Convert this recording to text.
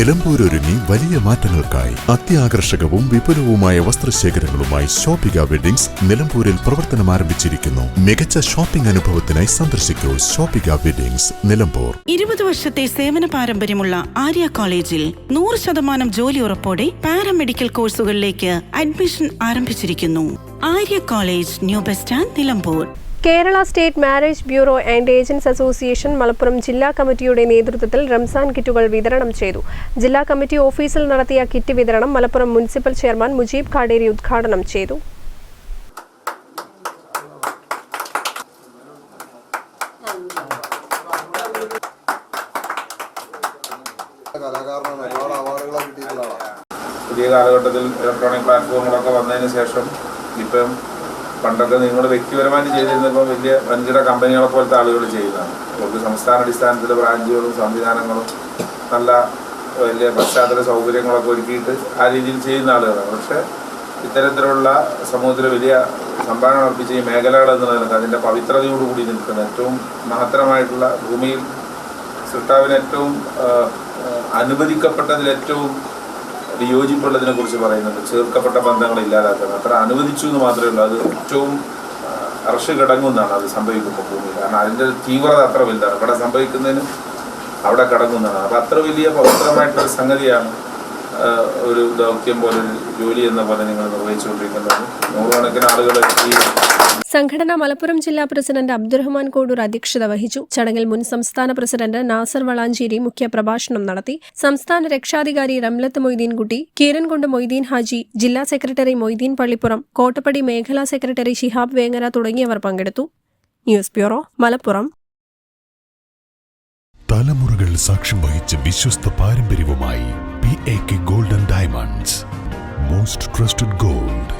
നിലമ്പൂരൊരുങ്ങി വലിയ മാറ്റങ്ങൾക്കായി അത്യാകർഷകവും വിപുലവുമായ വസ്ത്രശേഖരങ്ങളുമായി ഷോപ്പിക വെഡിങ്സ് നിലമ്പൂരിൽ പ്രവർത്തനം ആരംഭിച്ചിരിക്കുന്നു. മികച്ച ഷോപ്പിംഗ് അനുഭവത്തിനായി സന്ദർശിക്കൂ ഷോപ്പിക വെഡിങ്സ് നിലമ്പൂർ. ഇരുപത് വർഷത്തെ സേവന പാരമ്പര്യമുള്ള ആര്യ കോളേജിൽ നൂറ് ശതമാനം ജോലി ഉറപ്പോടെ പാരാമെഡിക്കൽ കോഴ്സുകളിലേക്ക് അഡ്മിഷൻ ആരംഭിച്ചിരിക്കുന്നു. Arya college new bus stand Nilambur. Kerala state marriage bureau and agents association Malappuram ജില്ലാ കമ്മിറ്റിയുടെ നേതൃത്വത്തിൽ റംസാൻ കിറ്റുകൾ വിതരണം ചെയ്തു. ജില്ലാ കമ്മിറ്റി ഓഫീസിൽ നടത്തിയ കിറ്റ് വിതരണം മലപ്പുറം മുനിസിപ്പൽ ചെയർമാൻ മുജീബ് കാടേരി ഉദ്ഘാടനം ചെയ്തു. പുതിയ കാലഘട്ടത്തിൽ ഇലക്ട്രോണിക് പ്ലാറ്റ്ഫോമുകളൊക്കെ വന്നതിന് ശേഷം ഇപ്പം പണ്ടൊക്കെ നിങ്ങൾ വ്യക്തിപരമായിട്ട് ചെയ്തിരുന്നപ്പോൾ വലിയ വൻകിട കമ്പനികളെ പോലത്തെ ആളുകൾ ചെയ്യുന്നതാണ്. അവർക്ക് സംസ്ഥാന അടിസ്ഥാനത്തിൽ ബ്രാഞ്ചുകളും സംവിധാനങ്ങളും നല്ല വലിയ പശ്ചാത്തല സൗകര്യങ്ങളൊക്കെ ഒരുക്കിയിട്ട് ആ രീതിയിൽ ചെയ്യുന്ന ആളുകളാണ്. പക്ഷേ ഇത്തരത്തിലുള്ള സമൂഹത്തിൽ വലിയ സംഭാവന അർപ്പിച്ച ഈ മേഖലകൾ എന്ന് പറയുന്നത് അതിന്റെ പവിത്രതയോടുകൂടി നിൽക്കുന്ന ഏറ്റവും മഹത്തരമായിട്ടുള്ള ഭൂമിയിൽ സൃഷ്ടാവിന് ഏറ്റവും അനുവദിക്കപ്പെട്ടതിൽ ഏറ്റവും വിയോജിപ്പുള്ളതിനെ കുറിച്ച് പറയുന്നുണ്ട്. ചേർക്കപ്പെട്ട ബന്ധങ്ങൾ ഇല്ലാതാക്കുന്നത് അത്ര അനുവദിച്ചു എന്ന് മാത്രമേ ഉള്ളൂ. അത് ഏറ്റവും അർഷ കിടങ്ങുന്നതാണ് അത് സംഭവിക്കുമ്പോൾ ഭൂമിയിൽ. കാരണം അതിന്റെ തീവ്രത അത്ര വലുതാണ്. ഇവിടെ സംഭവിക്കുന്നതിന് അവിടെ കിടങ്ങുന്നതാണ്. അപ്പം അത്ര വലിയ പവിത്രമായിട്ടൊരു സംഗതിയാണ് ഒരു ദൗത്യം പോലെ ഒരു ജോലി എന്ന പോലെ നിങ്ങൾ നിർവഹിച്ചുകൊണ്ടിരിക്കുന്നത്. നൂറുകണക്കിന് ആളുകൾ ഈ സംഘടന മലപ്പുറം ജില്ലാ പ്രസിഡന്റ് അബ്ദുറഹ്മാൻ കോഡൂർ അധ്യക്ഷത വഹിച്ചു. ചടങ്ങിൽ മുൻ സംസ്ഥാന പ്രസിഡന്റ് നാസർ വളാഞ്ചേരി മുഖ്യപ്രഭാഷണം നടത്തി. സംസ്ഥാന രക്ഷാധികാരി റംലത്ത് മൊയ്തീൻകുട്ടി കീരൻകുണ്ട് മൊയ്തീൻ ഹാജി ജില്ലാ സെക്രട്ടറി മൊയ്തീൻ പള്ളിപ്പുറം കോട്ടപ്പടി മേഖലാ സെക്രട്ടറി ഷിഹാബ് വേങ്ങര തുടങ്ങിയവർ പങ്കെടുത്തു. News bureau Malappuram. തലമുറകൾ സാക്ഷ്യം വഹിച്ച വിശ്വസ്ത പാരമ്പര്യവുമായി P A K golden diamonds most trusted gold